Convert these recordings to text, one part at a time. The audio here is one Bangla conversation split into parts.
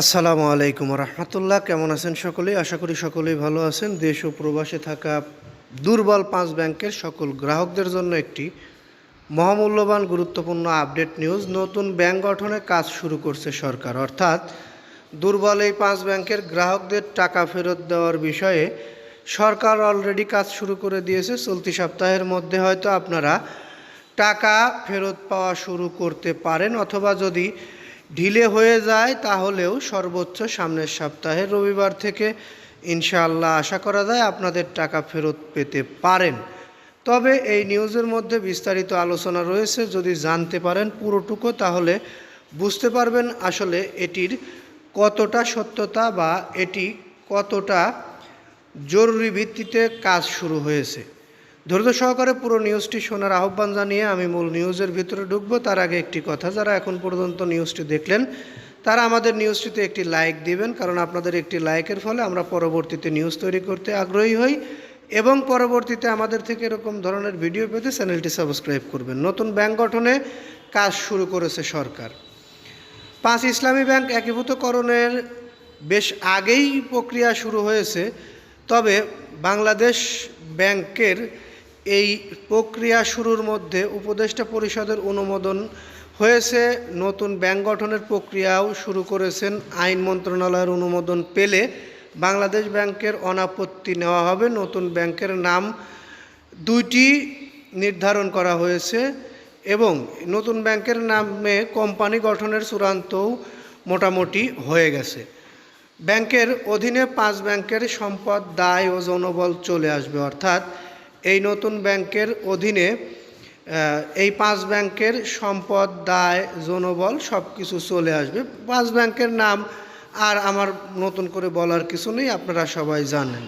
আসসালামু আলাইকুম রহমতুল্লাহ, কেমন আছেন সকলেই আশা করি সকলেই ভালো আছেন। দেশ ও প্রবাসে থাকা দুর্বল পাঁচ ব্যাংকের সকল গ্রাহকদের জন্য একটি মহামূল্যবান, গুরুত্বপূর্ণ আপডেট নিউজ। নতুন ব্যাংক গঠনে কাজ শুরু করছে সরকার। অর্থাৎ দুর্বল এই পাঁচ ব্যাংকের গ্রাহকদের টাকা ফেরত দেওয়ার বিষয়ে সরকার অলরেডি কাজ শুরু করে দিয়েছে। চলতি সপ্তাহের মধ্যে হয়তো আপনারা টাকা ফেরত পাওয়া শুরু করতে পারেন। অথবা যদি ঢিলে হয়ে যায়, তাহলেও সর্বোচ্চ সামনের সপ্তাহে রবিবার থেকে ইনশাআল্লাহ আশা করা যায় আপনাদের টাকা ফেরত পেতে পারেন। তবে এই নিউজের মধ্যে বিস্তারিত আলোচনা রয়েছে, যদি জানতে পারেন পুরোটুকু, তাহলে বুঝতে পারবেন আসলে এটির কতটা সত্যতা বা এটি কতটা জরুরি ভিত্তিতে কাজ শুরু হয়েছে। ধৈর্য সহকারে পুরো নিউজটি শোনার আহ্বান জানিয়ে আমি মূল নিউজের ভিতরে ঢুকবো। তার আগে একটি কথা, যারা এখন পর্যন্ত নিউজটি দেখলেন, তারা আমাদের নিউজটিতে একটি লাইক দিবেন, কারণ আপনাদের একটি লাইকের ফলে আমরা পরবর্তীতে নিউজ তৈরি করতে আগ্রহী হই এবং পরবর্তীতে আমাদের থেকে এরকম ধরনের ভিডিও পেতে চ্যানেলটি সাবস্ক্রাইব করবেন। নতুন ব্যাংক গঠনে কাজ শুরু করেছে সরকার। পাঁচ ইসলামী ব্যাংক একীভূতকরণের বেশ আগেই প্রক্রিয়া শুরু হয়েছে, তবে বাংলাদেশ ব্যাংকের এই প্রক্রিয়া শুরুর মধ্যে উপদেষ্টা পরিষদের অনুমোদন হয়েছে। নতুন ব্যাংক গঠনের প্রক্রিয়াও শুরু করেছেন। আইন মন্ত্রণালয়ের অনুমোদন পেলে বাংলাদেশ ব্যাংকের অনাপত্তি নেওয়া হবে। নতুন ব্যাংকের নাম দুইটি নির্ধারণ করা হয়েছে এবং নতুন ব্যাংকের নামে কোম্পানি গঠনের চূড়ান্তও মোটামুটি হয়ে গেছে। ব্যাংকের অধীনে পাঁচ ব্যাংকের সম্পদ, দায় ও জনবল চলে আসবে। অর্থাৎ এই নতুন ব্যাংকের অধীনে এই পাঁচ ব্যাংকের সম্পদ, দায় জনবল সব কিছু চলে আসবে। পাঁচ ব্যাংকের নাম আর আমার নতুন করে বলার কিছু নেই, আপনারা সবাই জানেন।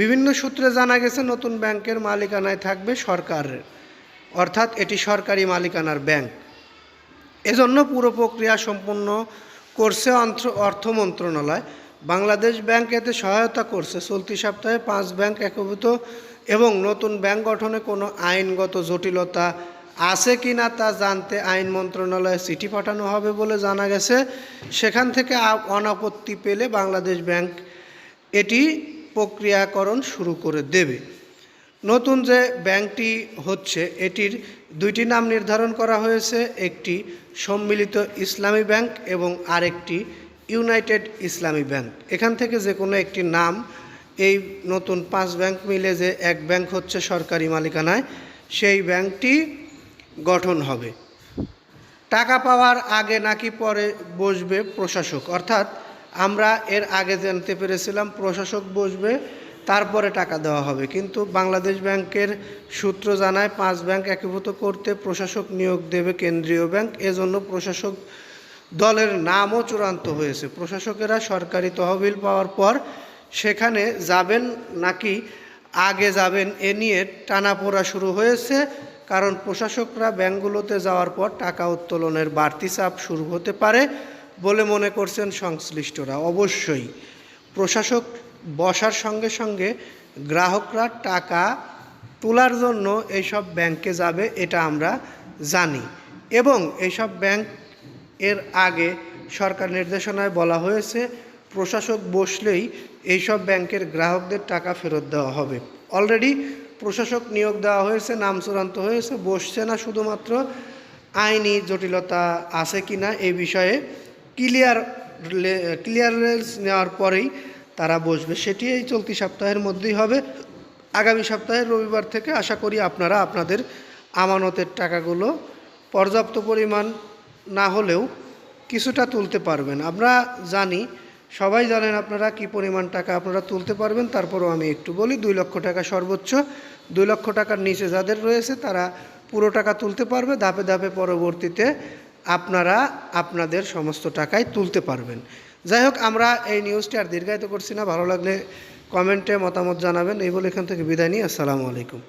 বিভিন্ন সূত্রে জানা গেছে, নতুন ব্যাংকের মালিকানায় থাকবে সরকারের অর্থাৎ এটি সরকারি মালিকানার ব্যাংক। এজন্য পুরো প্রক্রিয়া সম্পন্ন করছে অর্থ মন্ত্রণালয়। বাংলাদেশ ব্যাংক এতে সহায়তা করছে। চলতি সপ্তাহে পাঁচ ব্যাংক একীভূত এবং নতুন ব্যাংক গঠনে কোনো আইনগত জটিলতা আছে কি না তা জানতে আইন মন্ত্রণালয়ে চিঠি পাঠানো হবে বলে জানা গেছে। সেখান থেকে অনাপত্তি পেলে বাংলাদেশ ব্যাংক এটি প্রক্রিয়াকরণ শুরু করে দেবে। নতুন যে ব্যাংকটি হচ্ছে, এটির দুইটি নাম নির্ধারণ করা হয়েছে, একটি সম্মিলিত ইসলামী ব্যাংক এবং আরেকটি ইউনাইটেড ইসলামী ব্যাংক এখান থেকে যে কোনো একটি নাম, এই নতুন পাঁচ ব্যাংক মিলে যে এক ব্যাংক হচ্ছে সরকারি মালিকানায়, সেই ব্যাংকটি গঠন হবে। টাকা পাওয়ার আগে নাকি পরে বসবে প্রশাসক। অর্থাৎ আমরা এর আগে জানতে পেরেছিলাম প্রশাসক বসবে, তারপরে টাকা দেওয়া হবে। কিন্তু বাংলাদেশ ব্যাংকের সূত্র জানায় পাঁচ ব্যাংক একীভূত করতে প্রশাসক নিয়োগ দেবে কেন্দ্রীয় ব্যাংক। এজন্য প্রশাসক দলের নামও চূড়ান্ত হয়েছে। প্রশাসকেরা সরকারি তহবিল পাওয়ার পর সেখানে যাবেন নাকি আগে যাবেন এ নিয়ে টানাপোড়া শুরু হয়েছে, কারণ প্রশাসকরা ব্যাংকগুলোতে যাওয়ার পর টাকা উত্তোলনের বাড়তি চাপ শুরু হতে পারে বলে মনে করছেন সংশ্লিষ্টরা। অবশ্যই প্রশাসক বসার সঙ্গে সঙ্গে গ্রাহকরা টাকা তোলার জন্য এইসব ব্যাংকে যাবে, এটা আমরা জানি। এবং এইসব ব্যাংক এর আগে সরকার নির্দেশনায় বলা হয়েছে, প্রশাসক বসলেই এইসব ব্যাংকের গ্রাহকদের টাকা ফেরত দেওয়া হবে। অলরেডি প্রশাসক নিয়োগ দেওয়া হয়েছে, নাম চূড়ান্ত হয়েছে, বসছে না শুধুমাত্র। আইনি জটিলতা আছে কি না এই বিষয়ে ক্লিয়ার ক্লিয়ারেন্স নেওয়ার পরেই তারা বসবে। সেটি এই চলতি সপ্তাহের মধ্যেই হবে। আগামী সপ্তাহের রবিবার থেকে আশা করি আপনারা আপনাদের আমানতের টাকাগুলো পর্যাপ্ত পরিমাণ না হলেও কিছুটা তুলতে পারবেন। আমরা জানি, সবাই জানেন আপনারা কি পরিমাণ টাকা আপনারা তুলতে পারবেন, তারপরও আমি একটু বলি, দুই লক্ষ টাকা সর্বোচ্চ। দুই লক্ষ টাকার নিচে যাদের রয়েছে, তারা পুরো টাকা তুলতে পারবে, ধাপে ধাপে পরবর্তীতে আপনারা আপনাদের সমস্ত টাকাই তুলতে পারবেন। যাই হোক, আমরা এই নিউজটি আর দীর্ঘায়িত করছি না। ভালো লাগলে কমেন্টে মতামত জানাবেন। এই বলে এখান থেকে বিদায় নিই। আসসালামু আলাইকুম।